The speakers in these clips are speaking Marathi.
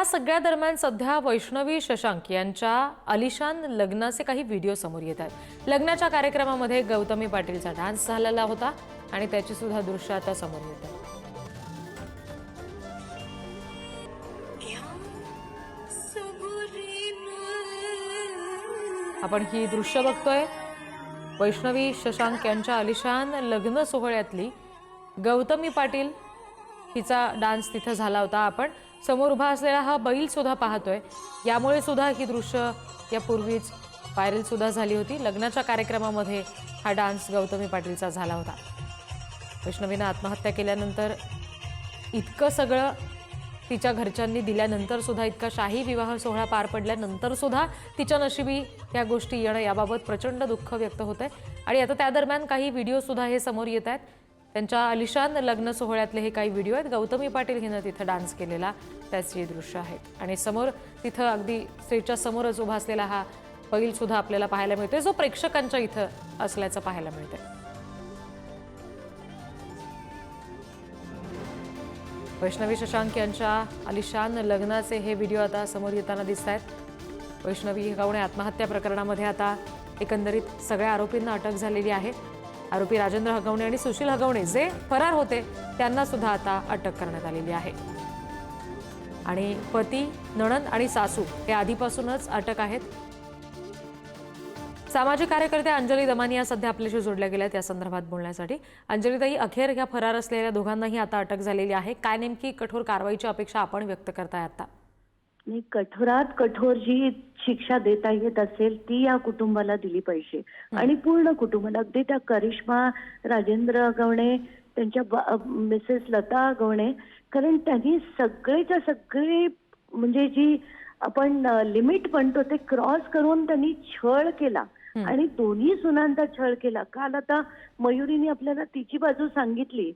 या सगळ्या दरम्यान सध्या वैष्णवी शशांक यांच्या अलिशान लग्नाचे काही व्हिडिओ समोर येत आहेत. लग्नाच्या कार्यक्रमामध्ये गौतमी पाटीलचा डान्स झालेला होता आणि त्याची सुद्धा दृश्य आता समोर येत आहेत आपण ही दृश्य बघतोय. वैष्णवी शशांक यांच्या अलिशान लग्न सोहळ्यातली गौतमी पाटील तिचा डान्स तिथं झाला होता आपण. समोर उभा असलेला हा बैल सुद्धा पाहतोय. यामुळे सुद्धा ही दृश्य यापूर्वीच व्हायरल सुद्धा झाली होती. लग्नाच्या कार्यक्रमामध्ये हा डान्स गौतमी पाटीलचा झाला होता. वैष्णवीनं आत्महत्या केल्यानंतर इतकं सगळं तिच्या घरच्यांनी दिल्यानंतर सुद्धा इतका शाही विवाह सोहळा पार पडल्यानंतर सुद्धा तिच्या नशिबी या गोष्टी येणं याबाबत प्रचंड दुःख व्यक्त होत आहे आणि आता त्या दरम्यान काही व्हिडिओ सुद्धा हे समोर येत आहेत. त्यांच्या अलिशान लग्न सोहळ्यातले हे काही व्हिडिओ आहेत. गौतमी पाटील हिनं तिथं डान्स केलेला त्याची दृश्य आहेत. आणि समोर तिथं अगदी स्टेजच्या समोरच उभा असलेला हा पैल सुद्धा आपल्याला पाहायला मिळतोय. जो प्रेक्षकांच्या इथं असल्याचं पाहायला मिळतंय. वैष्णवी शशांक यांच्या अलिशान लग्नाचे हे व्हिडिओ आता समोर येताना दिसत आहेत वैष्णवी गावणे आत्महत्या प्रकरणामध्ये आता एकंदरीत सगळ्या आरोपींना अटक झालेली आहे. आरोपी राजेंद्र हगवणे आणि सुशील हगवणे जे फरार होते त्यांना सुद्धा आता अटक करण्यात आलेली आहे. आणि पती नणंद आणि सासू हे आधीपासूनच अटक आहेत. सामाजिक कार्यकर्त्या अंजली दमानिया सध्या आपल्याशी जोडल्या गेल्या त्या संदर्भात बोलण्यासाठी. अंजलीताई अखेर ह्या फरार असलेल्या दोघांनाही आता अटक झालेली आहे. काय नेमकी कठोर कारवाईची अपेक्षा आपण व्यक्त करताय आता? नाही कठोरात कठोर जी शिक्षा देता येत असेल ती या कुटुंबाला दिली पाहिजे. आणि पूर्ण कुटुंबाला अगदी त्या करिश्मा राजेंद्र अगवणे त्यांच्या मिसेस लता अगवणे कारण त्यांनी सगळेच्या सगळे म्हणजे जी आपण लिमिट म्हणतो ते क्रॉस करून त्यांनी छळ केला. आणि दोन्ही सुनांचा छळ केला. काल आता मयुरीने आपल्याला तिची बाजू सांगितली.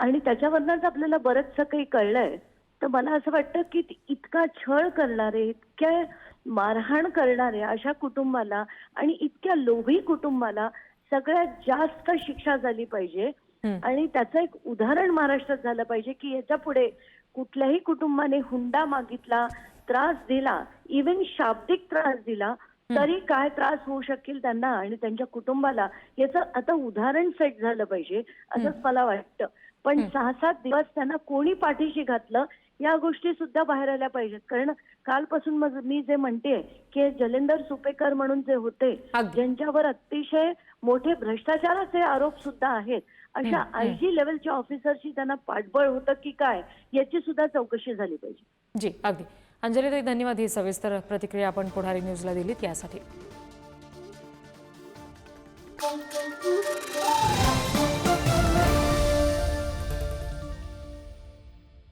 आणि त्याच्यावरनच आपल्याला बरंचसं काही कळलंय. तर मला असं वाटतं की इतका छळ करणारे इतक्या मारहाण करणारे अशा कुटुंबाला आणि इतक्या लोभी कुटुंबाला सगळ्यात जास्त शिक्षा झाली पाहिजे. आणि त्याचं एक उदाहरण महाराष्ट्रात झालं पाहिजे की याच्यापुढे कुठल्याही कुटुंबाने हुंडा मागितला त्रास दिला इव्हन शाब्दिक त्रास दिला तरी काय त्रास होऊ शकेल त्यांना आणि त्यांच्या कुटुंबाला याचं आता उदाहरण सेट झालं पाहिजे असंच मला वाटतं. पण सहा सात दिवस त्यांना कोणी पाठीशी घातलं या गोष्टी सुद्धा बाहेर आल्या पाहिजेत. कारण कालपासून मग मी जे म्हणते की जलेंदर सुपेकर म्हणून जे होते. ज्यांच्यावर अतिशय मोठे भ्रष्टाचाराचे आरोप सुद्धा आहेत अशा आय जी लेवलच्या ऑफिसरची त्यांना पाठबळ होतं की काय याची सुद्धा चौकशी झाली पाहिजे. जी अगदी. अंजलीताई धन्यवाद. ही सविस्तर प्रतिक्रिया आपण पुढारी न्यूजला दिलीत. यासाठी.